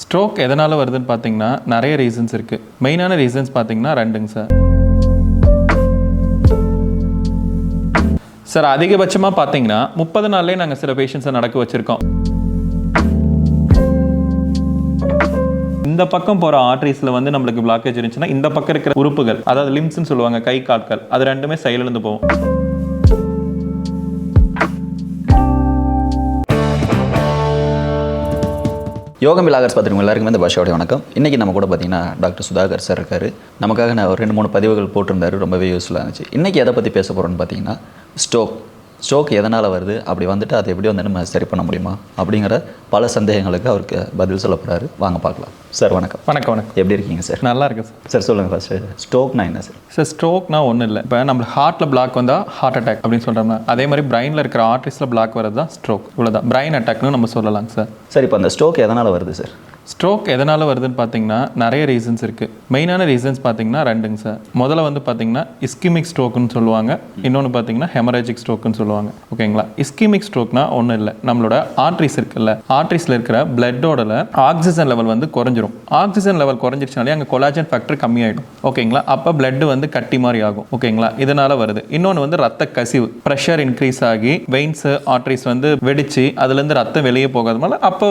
Stroke எதனால் வருதுன்னு பார்த்தீங்கன்னா நிறைய ரீசன்ஸ் இருக்குது மெயினான ரீசன்ஸ் பார்த்தீங்கன்னா ரெண்டுங்க சார். சார் அதிகபட்சமாக பார்த்தீங்கன்னா முப்பது நாள்லேயே நாங்கள் சில பேஷண்ட்ஸை நடக்க வச்சுருக்கோம். இந்த பக்கம் போகிற ஆர்ட்ரிஸில் வந்து நம்மளுக்கு பிளாக்கேஜ் இருந்துச்சுன்னா இந்த பக்கம் இருக்கிற உறுப்புகள் அதாவது லிம்ஸ்னு சொல்லுவாங்க கை கால்கள் அது ரெண்டுமே செயலிழந்து போகும். யோகம் விலாகர்ஸ் பார்த்துருக்கோம் எல்லாருக்குமே இந்த பாஷாவுடைய வணக்கம். இன்றைக்கி நம்ம கூட பார்த்தீங்கன்னா டாக்டர் சுதாகர் சார் இருக்கார். நமக்காக நான் ஒரு ரெண்டு மூணு பதிவுகள் போட்டிருந்தாரு. ரொம்பவே யூஸ்ஃபுல்லாக இருந்துச்சு. இன்றைக்கி எதை பற்றி பேச போகிறோன்னு பார்த்தீங்கன்னா ஸ்டோக் ஸ்ட்ரோக் எதனால் வருது? அப்படி வந்துட்டு அதை எப்படி வந்து நம்ம சரி பண்ண முடியுமா? அப்படிங்கிற பல சந்தேகங்களுக்கு அவருக்கு பதில் சொல்ல போகிறாரு வாங்க பார்க்கலாம். சார் வணக்கம். வணக்கம் வணக்கம். எப்படி இருக்கீங்க சார்? நல்லா இருக்கு சார். சார் சொல்லுங்கள் ஃபஸ்ட்டு ஸ்ட்ரோக்னா என்ன சார்? சார் ஸ்ட்ரோக்னா ஒன்றும் இல்லை. இப்போ நம்ம ஹார்ட்டில் பிளாக் வந்தால் ஹார்ட் அட்டாக் அப்படின்னு சொல்கிறோம்னா அதே மாதிரி பிரைனில் இருக்கிற ஆர்ட்ரிஸில் பிளாக் வரது தான் ஸ்ட்ரோக் இவ்வளோதான் பிரைன் அட்டாக்னு நம்ம சொல்லலாங்க சார். சார் இப்போ அந்த ஸ்ட்ரோக் எதனால் வருது சார்? ஸ்ட்ரோக் எதனால் வருதுன்னு பார்த்தீங்கன்னா நிறைய ரீசன்ஸ் இருக்குது மெயினான ரீசன்ஸ் பார்த்தீங்கன்னா ரெண்டுங்க சார் முதல்ல வந்து பார்த்தீங்கன்னா இஸ்கிமிக் ஸ்ட்ரோக்குன்னு சொல்லுவாங்க. இன்னொன்று பார்த்தீங்கன்னா ஹெமரேஜிக் ஸ்ட்ரோக்குன்னு சொல்லுவாங்க. ஓகேங்களா இஸ்கிமிக் ஸ்ட்ரோக்னா ஒன்றும் இல்லை. நம்மளோட ஆர்ட்ரிஸ் இருக்குல்ல. ஆர்ட்ரிஸில் இருக்கிற பிளட்டோட ஆக்சிஜன் லெவல் வந்து குறைஞ்சிரும். ஆக்சிஜன் லெவல் குறைஞ்சிருச்சுனாலே அங்கே கொலாஜன் ஃபேக்டர் கம்மியாயிடும். ஓகேங்களா அப்போ பிளட் வந்து கட்டி மாதிரி ஆகும். ஓகேங்களா இதனால வருது. இன்னொன்று வந்து ரத்த கசிவு. ப்ரெஷர் இன்க்ரீஸ் ஆகி வெயின்ஸ் ஆர்ட்ரிஸ் வந்து வெடிச்சு அதுலேருந்து ரத்தம் வெளியே போகாதனால அப்போ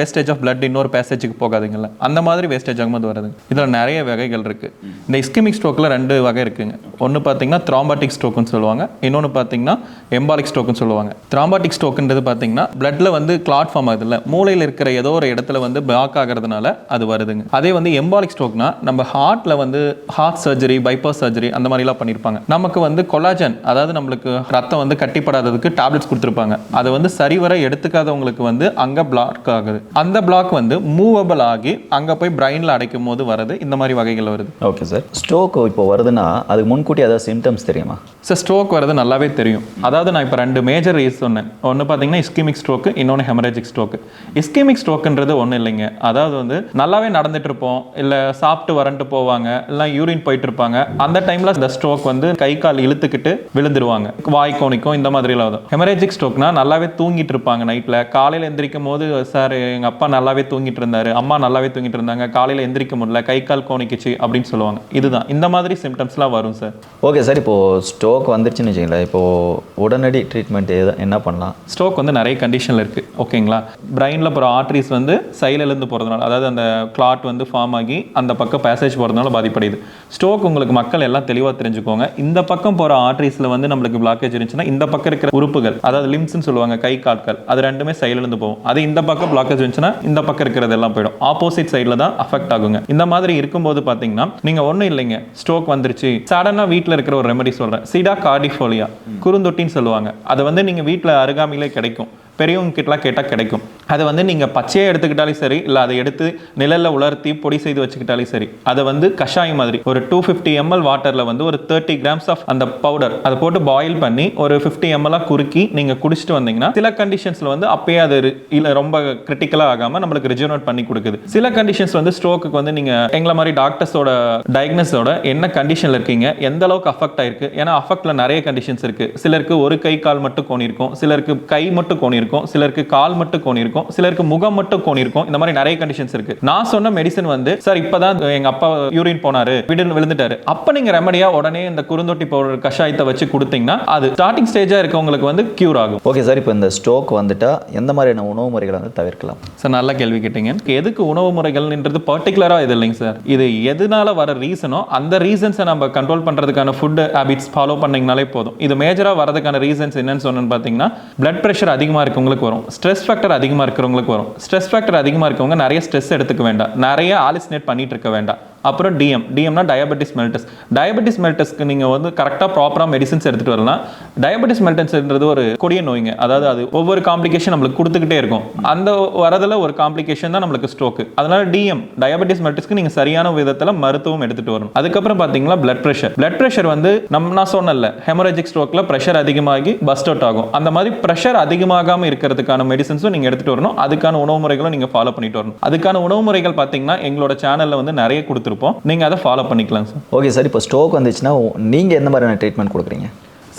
வேஸ்டேஜ் ஆஃப் பிளட் இன்னொரு எஸ்ஹெச்சுக்கு போகாதுங்கல்ல. அந்த மாதிரி வேஸ்டேஜ் ஆகும்போது வருதுங்க இதில் நிறைய வகைகள் இருக்குது இந்த இஸ்கிமிக் ஸ்ட்ரோக்கில் ரெண்டு வகை இருக்குங்க. ஒன்று பார்த்தீங்கன்னா த்ராம்பாட்டிக் ஸ்ட்ரோக்குன்னு சொல்லுவாங்க. இன்னொன்று பார்த்தீங்கன்னா எம்பாலிக் ஸ்ட்ரோக்குன்னு சொல்லுவாங்க. த்ராம்பாட்டிக் ஸ்ட்ரோக்குன்றது பார்த்தீங்கன்னா பிளட்ல வந்து கிளாட் ஃபார்ம் ஆகுதுல்ல. மூளையில் இருக்கிற ஏதோ ஒரு இடத்துல வந்து பிளாக் ஆகிறதுனால அது வருதுங்க. அதே வந்து எம்பாலிக் ஸ்ட்ரோக்னா நம்ம ஹார்ட்டில் வந்து ஹார்ட் சர்ஜரி பைபாஸ் சர்ஜரி அந்த மாதிரிலாம் பண்ணியிருப்பாங்க நமக்கு வந்து கொலாஜன் அதாவது நம்மளுக்கு ரத்தம் வந்து கட்டிப்படாததுக்கு டேப்லெட்ஸ் கொடுத்துருப்பாங்க. அதை வந்து சரிவர எடுத்துக்காதவங்களுக்கு வந்து அங்கே பிளாக் ஆகுது. அந்த பிளாக் வந்து மூவபிள் ஆகி அங்கே போய் பிரைனில் அடைக்கும் போது வருது இந்த மாதிரி வகைகள் வருது. ஓகே சார் ஸ்ட்ரோக் இப்போ வருதுன்னா அதுக்கு முன்கூட்டி ஏதாவது சிம்டம்ஸ் தெரியுமா? சார் ஸ்ட்ரோக் வரது நல்லாவே தெரியும். அதாவது நான் இப்போ ரெண்டு மேஜர் ரீஸ் சொன்னேன். ஒன்று பார்த்தீங்கன்னா இஸ்கிமிக் ஸ்ட்ரோக்கு இன்னொன்று ஹெமரேஜிக் ஸ்ட்ரோக்கு இஸ்கிமிக் ஸ்ட்ரோக்குன்றது ஒன்றும் இல்லைங்க. அதாவது வந்து நல்லாவே நடந்துட்டு இருப்போம் இல்லை சாப்பிட்டு வரன்ட்டு போவாங்க. இல்லை யூரின் போயிட்டு இருப்பாங்க. அந்த டைமில் இந்த ஸ்ட்ரோக் வந்து கை கால் இழுத்துக்கிட்டு விழுந்துருவாங்க. வாய் கோணிக்கும் இந்த மாதிரிலாம் வரும். ஹெமரேஜிக் ஸ்ட்ரோக்னா நல்லாவே தூங்கிட்டு இருப்பாங்க நைட்டில் காலையில் எந்திரிக்கும் போது சார் எங்கள் அப்பா நல்லாவே தூங்கிட்டு இருந்தாரு. அம்மா நல்லாவே தூங்கிட்டு இருந்தாங்க. காலையில் எந்திரிக்க முடியல. கை கால் கோணிக்குச்சு அப்படின்னு சொல்லுவாங்க. இதுதான். இந்த மாதிரி சிம்டம்ஸ்லாம் வரும் சார் ஓகே சார் இப்போது ஸ்ட்ரோக் வந்துருச்சுன்னு வச்சுங்களேன் இப்போது உடனடி ட்ரீட்மெண்ட் என்ன பண்ணலாம்? ஸ்ட்ரோக் வந்து நிறைய கண்டிஷனில் இருக்குது ஓகேங்களா பிரெயினில் போகிற ஆர்ட்ரிஸ் வந்து சைடிலேருந்து போகிறதுனால அதாவது அந்த கிளாட் வந்து ஃபார்ம் ஆகி அந்த பக்கம் பேசேஜ் போகிறதுனால பாதிப்படையுது. ஸ்ட்ரோக் உங்களுக்கு மக்கள் எல்லாம் தெளிவாக தெரிஞ்சுக்கோங்க. இந்த பக்கம் போகிற ஆர்ட்ரிஸில் வந்து நம்மளுக்கு பிளாக்கேஜ் இருந்துச்சுன்னா இந்த பக்கம் இருக்கிற உறுப்புகள் அதாவது லிம்ஸ்னு சொல்லுவாங்க கை கால்கள் அது ரெண்டுமே சைடிலேருந்து போகும். அது இந்த பக்கம் பிளாக்கேஜ் இருந்துச்சுன்னா இந்த பக்கம் இருக்கிறது எல்லாம் போயிடும். ஆப்போசிட் சைடில் தான் அஃபெக்ட் ஆகுங்க. இந்த மாதிரி இருக்கும்போது பார்த்தீங்கன்னா நீங்கள் ஒன்றும் இல்லைங்க. ஸ்ட்ரோக் வந்துருச்சு. சடனாக வீட்டில் இருக்கிற ஒரு ரெமெடி சொல்கிறேன் சிடா கார்டிஃபோலியா குறுந்தொட்டின்னு சொல்லுவாங்க. அதை வந்து நீங்கள் வீட்டில் அருகாமையிலே கிடைக்கும். பெரியவங்க கிட்டலாம் கேட்டால் கிடைக்கும். அதை வந்து நீங்கள் பச்சையாக எடுத்துக்கிட்டாலும் சரி இல்லை அதை எடுத்து நிழலில் உலர்த்தி பொடி செய்து வச்சுக்கிட்டாலும் சரி அதை வந்து கஷாயம் மாதிரி ஒரு டூ ஃபிஃப்டி எம்எல் வாட்டரில் வந்து ஒரு தேர்ட்டி கிராம்ஸ் ஆஃப் அந்த பவுடர் அதை போட்டு பாயில் பண்ணி ஒரு ஃபிஃப்டி எம்எல்லாக குறுக்கி நீங்கள் குடிச்சிட்டு வந்தீங்கன்னா சில கண்டிஷன்ஸில் வந்து அப்பயே அது இல்லை ரொம்ப கிரிட்டிக்கலாக ஆகாமல் நம்மளுக்கு ரிஜனரேட் பண்ணி கொடுக்குது. சில கண்டிஷன்ஸ் வந்து ஸ்ட்ரோக்கு வந்து நீங்கள் எங்களை மாதிரி டாக்டர்ஸோட டயக்னஸோட என்ன கண்டிஷனில் இருக்கீங்க எந்த அளவுக்கு அஃபெக்ட் ஆயிருக்கு? ஏன்னா அஃபெக்டில் நிறைய கண்டிஷன்ஸ் இருக்குது சிலருக்கு ஒரு கை கால் மட்டும் கோணி இருக்கும் சிலருக்கு கை மட்டும் கோணி இருக்கும் சிலருக்கு கால் மட்டும் கோணி இருக்கும் சிலருக்கு முகம் மட்டும் கோணி இருக்கும் இந்த மாதிரி நிறைய கண்டிஷன்ஸ் இருக்கு. நான் சொன்ன மெடிசன் வந்து சார் இப்பதான் எங்க அப்பா யூரின் போனாரு விடு விழுந்துட்டாரு. அப்ப நீங்க ரெமடியா உடனே இந்த குறுந்தொட்டி பவுடர் கஷாயத்தை வச்சு கொடுத்தீங்கன்னா அது ஸ்டார்டிங் ஸ்டேஜா இருக்கவங்களுக்கு வந்து கியூர் ஆகும். ஓகே சார் இப்போ இந்த ஸ்ட்ரோக் வந்துட்டா எந்த மாதிரியான உணவு முறைகளை வந்து தவிர்க்கலாம்? சார் நல்ல கேள்வி கேட்டீங்க. எதுக்கு உணவு முறைகள்ன்றது பர்டிகுலராக இது இல்லைங்க சார் இது எதனால வர ரீசனோ அந்த ரீசன்ஸை நம்ம கண்ட்ரோல் பண்ணுறதுக்கான ஃபுட் ஹேபிட்ஸ் ஃபாலோ பண்ணிங்கனாலே போதும். இது மேஜராக வரதுக்கான ரீசன்ஸ் என்னன்னு சொன்னேன்னு பார்த்தீங்கன்னா பிளட் ப்ரெஷர் அதிகமாக இருக்கவங்களுக்கு வரும். ஸ்ட்ரெஸ் ஃபேக்டர் அதிகமாக இருக்கிறவங்களுக்கு வரும். ஸ்ட்ரெஸ் ஃபேக்டர் அதிகமாக இருக்கவங்க நிறைய ஸ்ட்ரெஸ் எடுத்துக்க வேண்டாம். நிறைய ஆலிஸ்னேட் பண்ணிட்டு இருக்க வேண்டாம். அப்புறம் டிஎம் டிஎம்னா டயபெட்டிஸ் மெல்டஸ் டயபெட்டிஸ் மெல்டஸ்க்கு நீங்கள் வந்து கரெக்டாக ப்ராப்பராக மெடிசன்ஸ் எடுத்துகிட்டு வரலாம். டயபெட்டிஸ் மெல்டஸ்ன்றது ஒரு கொடிய நோய்ங்க. அதாவது அது ஒவ்வொரு காம்ப்ளிகேஷன் நம்மளுக்கு கொடுத்துக்கிட்டே இருக்கும். அந்த வரதில் ஒரு காம்ப்ளிகேஷன் தான் நம்மளுக்கு ஸ்ட்ரோக்கு அதனால டிஎம் டயபெட்டிஸ் மெல்டஸ்க்கு நீங்கள் சரியான விதத்தில் மருத்துவம் எடுத்துகிட்டு வரணும். அதுக்கப்புறம் பார்த்தீங்கன்னா பிளட் ப்ரெஷர் பிளட் ப்ரெஷர் வந்து நம்ம நான் சொன்னல ஹெமரேஜிக் ஸ்ட்ரோக்கில் ப்ரெஷர் அதிகமாகி பஸ்ட் அவுட் ஆகும். அந்த மாதிரி ப்ரெஷர் அதிகமாகாமல் இருக்கிறதுக்கான மெடிசன்ஸும் நீங்கள் எடுத்துகிட்டு வரணும். அதுக்கான உணவு முறைகளும் நீங்கள் ஃபாலோ பண்ணிட்டு வரணும். அதுக்கான உணவு முறைகள் பார்த்தீங்கன்னா எங்களோட சேனலில் வந்து நிறைய கொடுத்துருப்போம். நீங்கள் அதை ஃபாலோ பண்ணிக்கலாம் சார் ஓகே சார் இப்போ ஸ்ட்ரோக் வந்துச்சுன்னா நீங்கள் எந்த மாதிரியான ட்ரீட்மெண்ட் கொடுக்குறீங்க?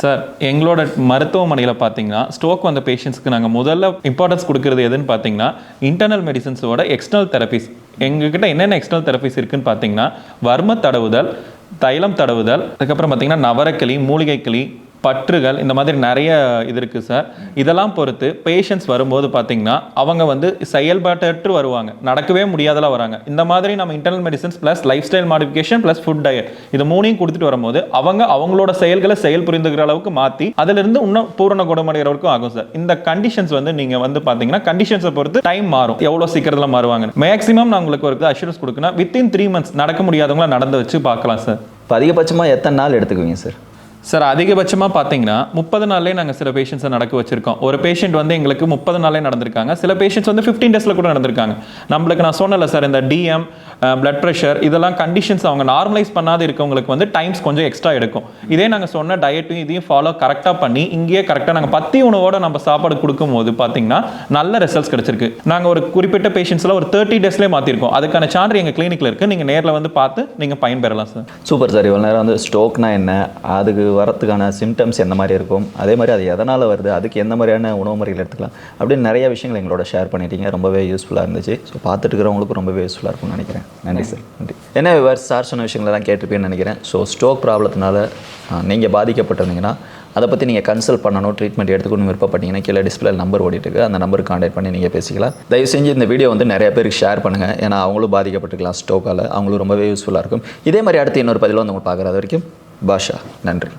சார் எங்களோட மருத்துவமனையில் பார்த்தீங்கன்னா ஸ்ட்ரோக் வந்த பேஷண்ட்ஸ்க்கு நாங்கள் முதல்ல இம்பார்ட்டன்ஸ் கொடுக்கறது எதுன்னு பார்த்தீங்கன்னா இன்டர்னல் மெடிசன்ஸோட எக்ஸ்டர்னல் தெரபிஸ் எங்ககிட்ட என்னென்ன எக்ஸ்டர்னல் தெரபிஸ் இருக்குன்னு பார்த்தீங்கன்னா வர்ம தடவுதல் தைலம் தடவுதல் அதுக்கப்புறம் பார்த்தீங்கன்னா நவரக்களி மூலிகைக்களி பற்றுகள் இந்த மாதிரி நிறைய இது இருக்குது சார் இதெல்லாம் பொறுத்து பேஷண்ட்ஸ் வரும்போது பார்த்தீங்கன்னா அவங்க வந்து செயல்பாட்டற்று வருவாங்க. நடக்கவே முடியாதெல்லாம் வராங்க. இந்த மாதிரி நம்ம internal medicines plus lifestyle modification plus food diet இது மூணையும் கொடுத்துட்டு வரும்போது அவங்க அவங்களோட செயல்களை செயல் புரிந்துக்கிற அளவுக்கு மாற்றி அதிலிருந்து இன்னும் பூரண குணமடைகிறவருக்கும் ஆகும் சார் இந்த கண்டிஷன்ஸ் வந்து நீங்கள் வந்து பார்த்தீங்கன்னா கண்டிஷன்ஸை பொறுத்து டைம் மாறும். எவ்வளோ சீக்கிரத்தில் மாறுவாங்க. மேக்ஸிமம் நான் உங்களுக்கு ஒரு அஷூரன்ஸ் கொடுக்குன்னா வித்தின் த்ரீ மந்த்ஸ் நடக்க முடியாதவங்களாம் நடந்து வச்சு பார்க்கலாம் சார் இப்போ அதிகபட்சமாக எத்தனை நாள் எடுத்துக்குவீங்க சார் சார் அதிகபட்சமாக பார்த்தீங்கன்னா முப்பது நாள்லேயே நாங்கள் சில பேஷண்ட்ஸை நடக்க வச்சிருக்கோம். ஒரு பேஷண்ட் வந்து எங்களுக்கு முப்பது நாளே நடந்திருக்காங்க. சில பேஷண்ட்ஸ் வந்து ஃபிஃப்டீன் டேஸில் கூட நடந்திருக்காங்க. நம்மளுக்கு நான் சொன்னல சார் இந்த டிஎம் பிளட் ப்ரெஷர் இதெல்லாம் கண்டிஷன்ஸ் அவங்க நார்மலைஸ் பண்ணாத இருக்கவங்களுக்கு வந்து டைம்ஸ் கொஞ்சம் எக்ஸ்ட்ரா எடுக்கும். இதே நாங்கள் சொன்ன டயட்டும் இதையும் ஃபாலோ கரெக்டாக பண்ணி இங்கேயே கரெக்டாக நாங்கள் பத்தி உணவோட நம்ம சாப்பாடு கொடுக்கும்போது பார்த்தீங்கன்னா நல்ல ரிசல்ட்ஸ் கிடச்சிருக்கு. நாங்கள் ஒரு குறிப்பிட்ட பேஷண்ட்ஸில் ஒரு தேர்ட்டி டேஸ்லேயே மாற்றிருக்கோம் அதுக்கான சான்று எங்கள் கிளினிக்கில் இருக்குது நீங்கள் நேரில் வந்து பார்த்து நீங்கள் பயன்பெறலாம் சார். Super sir. இவ்வளோ நேரம் வந்து ஸ்டோக்னா என்ன? அதுக்கு வரத்துக்கான சிம்டம்ஸ் எந்த மாதிரி இருக்கும்? அதே மாதிரி அது எதனால் வருது? அதுக்கு எந்த மாதிரியான உணவு முறைகள் எடுத்துக்கலாம்? அப்படின்னு நிறைய விஷயங்கள் எங்களோட ஷேர் பண்ணிட்டீங்க. ரொம்பவே யூஸ்ஃபுல்லாக இருந்துச்சு. ஸோ பார்த்துட்டு இருக்கிறவங்களுக்கும் ரொம்பவே யூஸ்ஃபுல்லாக இருக்கும்னு நினைக்கிறேன். நன்றி சார் நன்றி. என்ன வேறு சார் சொன்ன விஷயங்களை தான் கேட்டிருப்பேன்னு நினைக்கிறேன். ஸோ ஸ்ட்ரோக் ப்ராப்ளத்தினால நீங்கள் பாதிக்கப்பட்டிருந்தீங்கன்னா அதை பற்றி நீங்கள் கன்சல்ட் பண்ணணும் ட்ரீட்மெண்ட் எடுத்துக்கணும் விருப்பப்பட்டீங்கன்னா கீழே டிஸ்பிளே நம்பர் ஓடிட்டு இருக்கு. அந்த நம்பருக்கு கான்டாக்ட் பண்ணி நீங்கள் பேசிக்கலாம். தயவு செஞ்சு இந்த வீடியோ வந்து நிறைய பேருக்கு ஷேர் பண்ணுங்கள் ஏன்னா அவங்களும் பாதிக்கப்பட்டிருக்கலாம் ஸ்ட்ரோக்கால் அவங்களும் ரொம்பவே யூஸ்ஃபுல்லாக இருக்கும். இதே மாதிரி அடுத்து இன்னொரு பதிவில் வந்து உங்களை பார்க்குறது வரைக்கும் பாஷா. நன்றி.